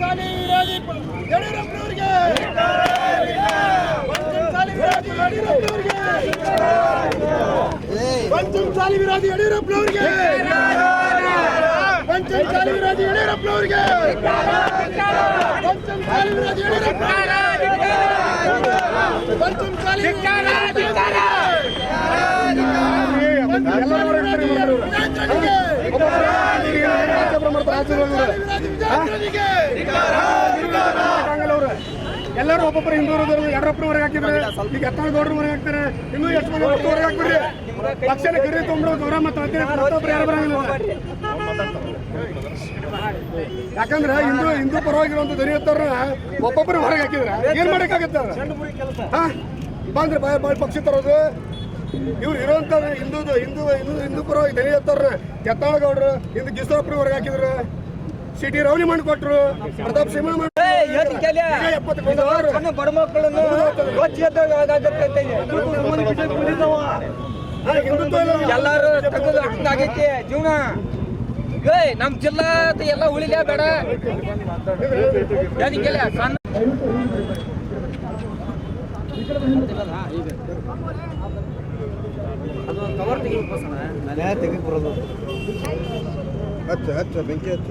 சாலை விரோதி எடியூரப்பன் அவர்களே! பஞ்சம் சாலை விரோதி எடியூரப்பன் அவர்களே! பஞ்சம் சாலை விரோதி எடியூரப்பன் அவர்களே! பஞ்சம் சாலை விரோதி எடியூரப்பன் அவர்களே! பஞ்சம் சாலை விரோதி எடியூரப்பன் அவர்களே! பஞ்சம் சாலை ವಿರೋಧಿ ಎಲ್ಲರೂ ಒಬ್ಬೊಬ್ಬರು ಹಿಂದೂರು ಹೊರಗೆ ಹಾಕಿದ್ರೆ ಈಗ ಎತ್ತಾಳ ಗೌಡ್ರ ಹೊರಗೆ ಹಾಕ್ತಾರೆ. ಇನ್ನೂ ಎಷ್ಟು ಮಂದಿ ಹೊರಗೆ ಹಾಕ್ಬಿಡ್ರಿ ಪಕ್ಷನ ಗಿರಿ ತುಂಬಿಡೋ ದೂರ ಮತ್ತು ಮತ್ತೊಬ್ರು ಯಾರು ಬರಂಗಿಲ್ಲ. ಯಾಕಂದ್ರೆ ಹಿಂದೂ ಹಿಂದೂ ಪರವಾಗಿರುವಂತ ದೊರೆಯುತ್ತವ್ರ ಒಬ್ಬೊಬ್ಬರು ಹೊರಗೆ ಹಾಕಿದ್ರೆ ಏನ್ ಮಾಡಕ್ಕಾಗತ್ತ? ಹಾ? ಬಂದ್ರೆ ಬಾಯ್ ಬಾಯ್ ಪಕ್ಷಿ ತರೋದು. ಇವ್ರು ಇರೋಂಥ ಹಿಂದೂ ಹಿಂದೂ ಹಿಂದೂ ಹಿಂದೂ ಪರವಾಗಿ ದೊರೆಯುತ್ತವ್ರನ್ನ ಕೆತ್ತಾಳ ಗೌಡ್ರು ಹಿಂದೂ ಗಿಸ್ತೋಪ್ರಿ ಹೊರಗೆ ಹಾಕಿದ್ರು. ಸಿಟಿ ರೌಲಿ ಮಾಡಿ ಕೊಟ್ರು ಪ್ರತಾಪ್ ಸಿಂಹ ಮಾಡಿ. ಬಡ ಮಕ್ಕಳನ್ನು. ಎಲ್ಲಾರು ತೆಗೆದು ಆಗೈತಿ ಜೀವನ. ಏಯ್ ನಮ್ ಜಿಲ್ಲಾ ಎಲ್ಲ ಉಳಿಲೇ ಬೇಡ. ಏನಕ್ಕೆಲ್ಲ ಬರೋದು ಹಚ್ಚ ಹಚ್ಚ ಬೆಂಕಿ ಹಚ್ಚ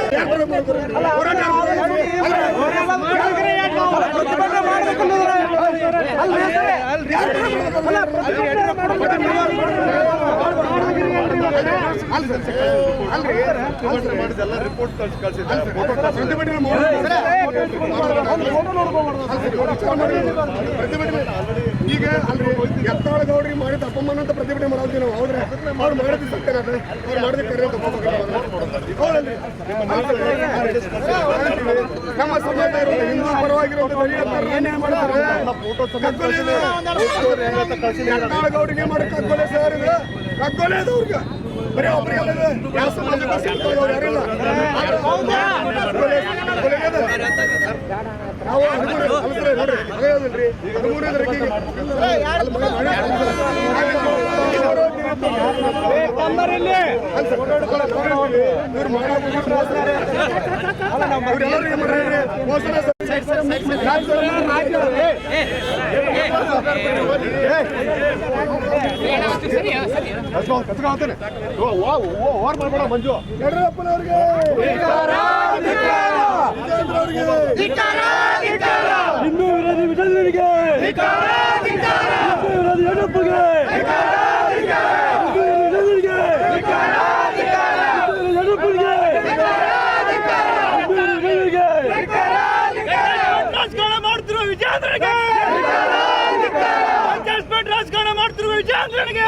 ಮಾಡಿದೆಲ್ಲ ರಿಪೋರ್ಟ್ ಪ್ರತಿಭಟನೆ ಈಗ ಎತ್ತಾಳ ಗೌಡ್ರಿ ಮಾಡಿದ ಅಪಮಾನ ಅಂತ ಪ್ರತಿಭಟನೆ ಮಾಡೋದು ನಾವು ಹೌದ್ರೆ ಅವ್ರು ಮಾಡಿದ್ರೆ ಅದು ಅವ್ರು ಮಾಡಿದ್ರೆ. ಹೌದಲ್ರಿ? ನಮ್ಮ ಸಮಾಜ ಹಿಂದೂ. ಎತ್ತಾಳ ಗೌಡ್ರಿಗೆ ಮಾಡಿ ಕಗ್ಗೊಲೆ ಸರ್ ಇದು ಕಗ್ಗೊಲೆ ಅದು ಅವ್ರಿಗೆ ಬರೀ ಒಬ್ಬರಿಗೆ. ಯಾವ ಸಮಾಜಕ್ಕೂ ಯಾರಿಲ್ಲ ಕಗ್ಗೊಲೆ ಕಗ್ಗೊಲೆ ಇದು. ನಾವು ಓವರ್ ಮಾಡ್ಬೇಡ ಮಂಜು ಯಡಿಯೂರಪ್ಪನವ್ರಿಗೆ ಪಂಚಾಯತ್ ರಾಜಕಾರಣ ಮಾಡ್ತಿರುವ ವಿಜಯೇಂದ್ರನಿಗೆ